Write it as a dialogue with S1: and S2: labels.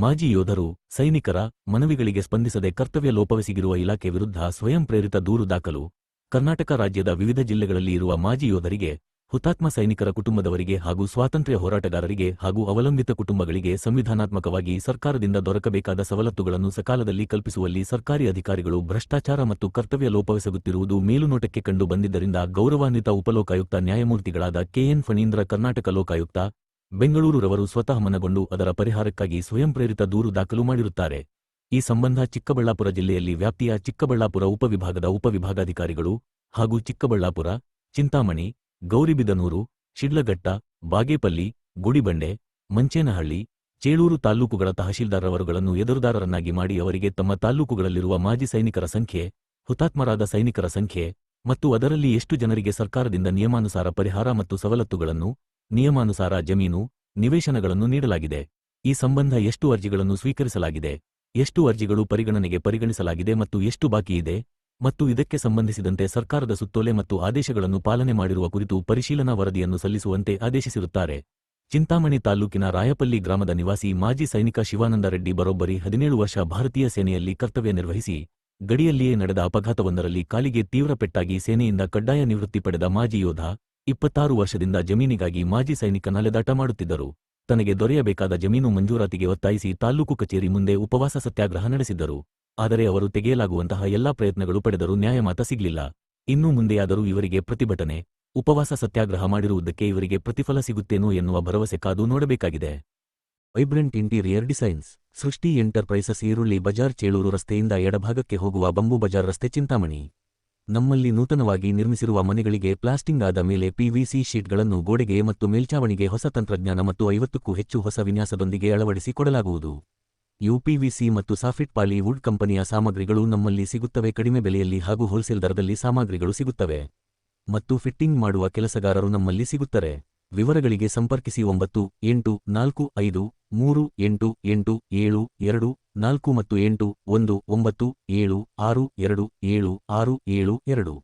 S1: ಮಾಜಿ ಯೋಧರು, ಸೈನಿಕರ ಮನವಿಗಳಿಗೆ ಸ್ಪಂದಿಸದೆ ಕರ್ತವ್ಯ ಲೋಪವೆಸಗಿರುವ ಇಲಾಖೆ ವಿರುದ್ಧ ಸ್ವಯಂ ಪ್ರೇರಿತ ದೂರು ದಾಖಲು, ಕರ್ನಾಟಕ ರಾಜ್ಯದ ವಿವಿಧ ಜಿಲ್ಲೆಗಳಲ್ಲಿ ಇರುವ ಮಾಜಿ ಯೋಧರಿಗೆ, ಹುತಾತ್ಮ ಸೈನಿಕರ ಕುಟುಂಬದವರಿಗೆ ಹಾಗೂ ಸ್ವಾತಂತ್ರ್ಯ ಹೋರಾಟಗಾರರಿಗೆ ಹಾಗೂ ಅವಲಂಬಿತ ಕುಟುಂಬಗಳಿಗೆ ಸಂವಿಧಾನಾತ್ಮಕವಾಗಿ ಸರ್ಕಾರದಿಂದ ದೊರಕಬೇಕಾದ ಸವಲತ್ತುಗಳನ್ನು ಸಕಾಲದಲ್ಲಿ ಕಲ್ಪಿಸುವಲ್ಲಿ ಸರ್ಕಾರಿ ಅಧಿಕಾರಿಗಳು ಭ್ರಷ್ಟಾಚಾರ ಮತ್ತು ಕರ್ತವ್ಯ ಲೋಪವೆಸಗುತ್ತಿರುವುದು ಮೇಲುನೋಟಕ್ಕೆ ಕಂಡು ಬಂದಿದ್ದರಿಂದ ಗೌರವಾನ್ವಿತ ಉಪಲೋಕಾಯುಕ್ತ ನ್ಯಾಯಮೂರ್ತಿಗಳಾದ ಕೆಎನ್ ಫಣೀಂದ್ರ ಕರ್ನಾಟಕ ಲೋಕಾಯುಕ್ತ ಬೆಂಗಳೂರುರವರು ಸ್ವತಃ ಮನಗೊಂಡು ಅದರ ಪರಿಹಾರಕ್ಕಾಗಿ ಸ್ವಯಂ ಪ್ರೇರಿತ ದೂರು ದಾಖಲು ಮಾಡಿರುತ್ತಾರೆ. ಈ ಸಂಬಂಧ ಚಿಕ್ಕಬಳ್ಳಾಪುರ ಜಿಲ್ಲೆಯಲ್ಲಿ ವ್ಯಾಪ್ತಿಯ ಚಿಕ್ಕಬಳ್ಳಾಪುರ ಉಪವಿಭಾಗದ ಉಪವಿಭಾಗಾಧಿಕಾರಿಗಳು ಹಾಗೂ ಚಿಕ್ಕಬಳ್ಳಾಪುರ, ಚಿಂತಾಮಣಿ, ಗೌರಿಬಿದನೂರು, ಶಿಡ್ಲಘಟ್ಟ, ಬಾಗೇಪಲ್ಲಿ, ಗುಡಿಬಂಡೆ, ಮಂಚೇನಹಳ್ಳಿ, ಚೇಳೂರು ತಾಲ್ಲೂಕುಗಳ ತಹಶೀಲ್ದಾರವರುಗಳನ್ನು ಎದುರುದಾರರನ್ನಾಗಿ ಮಾಡಿ ಅವರಿಗೆ ತಮ್ಮ ತಾಲ್ಲೂಕುಗಳಲ್ಲಿರುವ ಮಾಜಿ ಸೈನಿಕರ ಸಂಖ್ಯೆ, ಹುತಾತ್ಮರಾದ ಸೈನಿಕರ ಸಂಖ್ಯೆ ಮತ್ತು ಅದರಲ್ಲಿ ಎಷ್ಟು ಜನರಿಗೆ ಸರ್ಕಾರದಿಂದ ನಿಯಮಾನುಸಾರ ಪರಿಹಾರ ಮತ್ತು ಸವಲತ್ತುಗಳನ್ನು ನಿಯಮಾನುಸಾರ ಜಮೀನು, ನಿವೇಶನಗಳನ್ನು ನೀಡಲಾಗಿದೆ. ಈ ಸಂಬಂಧ ಎಷ್ಟು ಅರ್ಜಿಗಳನ್ನು ಸ್ವೀಕರಿಸಲಾಗಿದೆ, ಎಷ್ಟು ಅರ್ಜಿಗಳು ಪರಿಗಣನೆಗೆ ಪರಿಗಣಿಸಲಾಗಿದೆ ಮತ್ತು ಎಷ್ಟು ಬಾಕಿ ಇದೆ, ಮತ್ತು ಇದಕ್ಕೆ ಸಂಬಂಧಿಸಿದಂತೆ ಸರ್ಕಾರದ ಸುತ್ತೋಲೆ ಮತ್ತು ಆದೇಶಗಳನ್ನು ಪಾಲನೆ ಮಾಡಿರುವ ಕುರಿತು ಪರಿಶೀಲನಾ ವರದಿಯನ್ನು ಸಲ್ಲಿಸುವಂತೆ ಆದೇಶಿಸಿರುತ್ತಾರೆ. ಚಿಂತಾಮಣಿ ತಾಲೂಕಿನ ರಾಯಪಲ್ಲಿ ಗ್ರಾಮದ ನಿವಾಸಿ ಮಾಜಿ ಸೈನಿಕ ಶಿವಾನಂದ ರೆಡ್ಡಿ ಬರೋಬ್ಬರಿ ಹದಿನೇಳು ವರ್ಷ ಭಾರತೀಯ ಸೇನೆಯಲ್ಲಿ ಕರ್ತವ್ಯ ನಿರ್ವಹಿಸಿ, ಗಡಿಯಲ್ಲಿಯೇ ನಡೆದ ಅಪಘಾತವೊಂದರಲ್ಲಿ ಕಾಲಿಗೆ ತೀವ್ರ ಪೆಟ್ಟಾಗಿ ಸೇನೆಯಿಂದ ಕಡ್ಡಾಯ ನಿವೃತ್ತಿ ಪಡೆದ ಮಾಜಿ ಯೋಧ ಇಪ್ಪತ್ತಾರು ವರ್ಷದಿಂದ ಜಮೀನಿಗಾಗಿ ಮಾಜಿ ಸೈನಿಕ ನಲೆದಾಟ ಮಾಡುತ್ತಿದ್ದರು. ತನಗೆ ದೊರೆಯಬೇಕಾದ ಜಮೀನು ಮಂಜೂರಾತಿಗೆ ಒತ್ತಾಯಿಸಿ ತಾಲ್ಲೂಕು ಕಚೇರಿ ಮುಂದೆ ಉಪವಾಸ ಸತ್ಯಾಗ್ರಹ ನಡೆಸಿದ್ದರು. ಆದರೆ ಅವರು ತೆಗೆಯಲಾಗುವಂತಹ ಎಲ್ಲಾ ಪ್ರಯತ್ನಗಳು ಪಡೆದರೂ ನ್ಯಾಯಮಾತ ಸಿಗಲಿಲ್ಲ. ಇನ್ನೂ ಮುಂದೆಯಾದರೂ ಇವರಿಗೆ ಪ್ರತಿಭಟನೆ, ಉಪವಾಸ ಸತ್ಯಾಗ್ರಹ ಮಾಡಿರುವುದಕ್ಕೆ ಇವರಿಗೆ ಪ್ರತಿಫಲ ಸಿಗುತ್ತೇನೋ ಎನ್ನುವ ಭರವಸೆ ಕಾದು ನೋಡಬೇಕಾಗಿದೆ. Vibrant interior designs, Srishti enterprises ಈರುಳ್ಳಿ ಬಜಾರ್ ಚೇಳೂರು ರಸ್ತೆಯಿಂದ ಎಡಭಾಗಕ್ಕೆ ಹೋಗುವ ಬಂಬು ಬಜಾರ್ ರಸ್ತೆ ಚಿಂತಾಮಣಿ. ನಮ್ಮಲ್ಲಿ ನೂತನವಾಗಿ ನಿರ್ಮಿಸಿರುವ ಮನೆಗಳಿಗೆ ಪ್ಲಾಸ್ಟಿಂಗ್ ಆದ ಮೇಲೆ ಪಿವಿಸಿ ಶೀಟ್ಗಳನ್ನು ಗೋಡೆಗೆ ಮತ್ತು ಮೇಲ್ಚಾವಣಿಗೆ ಹೊಸ ತಂತ್ರಜ್ಞಾನ ಮತ್ತು ಐವತ್ತಕ್ಕೂ ಹೆಚ್ಚು ಹೊಸ ವಿನ್ಯಾಸದೊಂದಿಗೆ ಅಳವಡಿಸಿ ಕೊಡಲಾಗುವುದು. ಯುಪಿವಿಸಿ ಮತ್ತು ಸಾಫಿಟ್ ಪಾಲಿ ವುಡ್ ಕಂಪನಿಯ ಸಾಮಗ್ರಿಗಳು ನಮ್ಮಲ್ಲಿ ಸಿಗುತ್ತವೆ. ಕಡಿಮೆ ಬೆಲೆಯಲ್ಲಿ ಹಾಗೂ ಹೋಲ್ಸೇಲ್ ದರದಲ್ಲಿ ಸಾಮಗ್ರಿಗಳು ಸಿಗುತ್ತವೆ. ಮತ್ತು ಫಿಟ್ಟಿಂಗ್ ಮಾಡುವ ಕೆಲಸಗಾರರು ನಮ್ಮಲ್ಲಿ ಸಿಗುತ್ತಾರೆ. ವಿವರಗಳಿಗೆ ಸಂಪರ್ಕಿಸಿ ಒಂಬತ್ತು ಎಂಟು ನಾಲ್ಕು ಐದು ಮೂರು, ಎಂಟು ಎಂಟು, ಏಳು, ಎರಡು, ನಾಲ್ಕು ಮತ್ತು ಎಂಟು, ಒಂದು, ಒಂಬತ್ತು, ಏಳು, ಆರು, ಎರಡು, ಏಳು, ಆರು, ಏಳು, ಎರಡು.